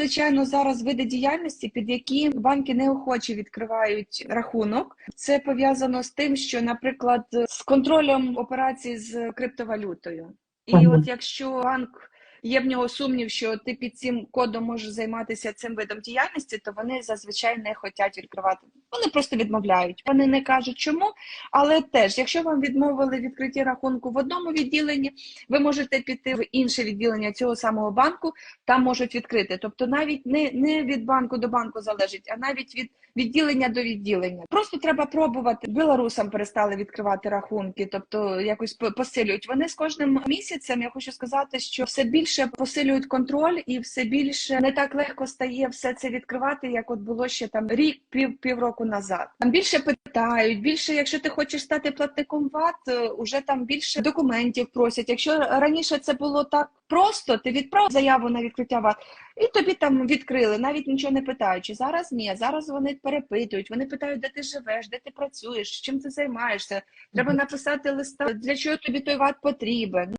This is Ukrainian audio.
Звичайно, зараз види діяльності, під які банки неохоче відкривають рахунок. Це пов'язано з тим, що, наприклад, з контролем операцій з криптовалютою. І ага. от якщо банк є в нього сумнів, що ти під цим кодом можеш займатися цим видом діяльності, то вони зазвичай не хочуть відкривати. Вони просто відмовляють. Вони не кажуть чому, але теж, якщо вам відмовили відкритті рахунку в одному відділенні, ви можете піти в інше відділення цього самого банку, там можуть відкрити. Тобто навіть не, не від банку до банку залежить, а навіть від відділення до відділення. Просто треба пробувати. Білорусам перестали відкривати рахунки, тобто якось посилюють. Вони з кожним місяцем, я хочу сказати, що все більше посилюють контроль і все більше не так легко стає все це відкривати, як от було ще там рік, пів півроку назад. Там більше питають, більше, якщо ти хочеш стати платником ВАТ, е, уже там більше документів просять. Якщо раніше це було так просто, ти відправив заяву на відкриття ВАТ, і тобі там відкрили, навіть нічого не питаючи. Зараз ні, зараз вони перепитують, вони питають, де ти живеш, де ти працюєш, чим ти займаєшся. Треба написати листа, для чого тобі той ВАТ потрібен.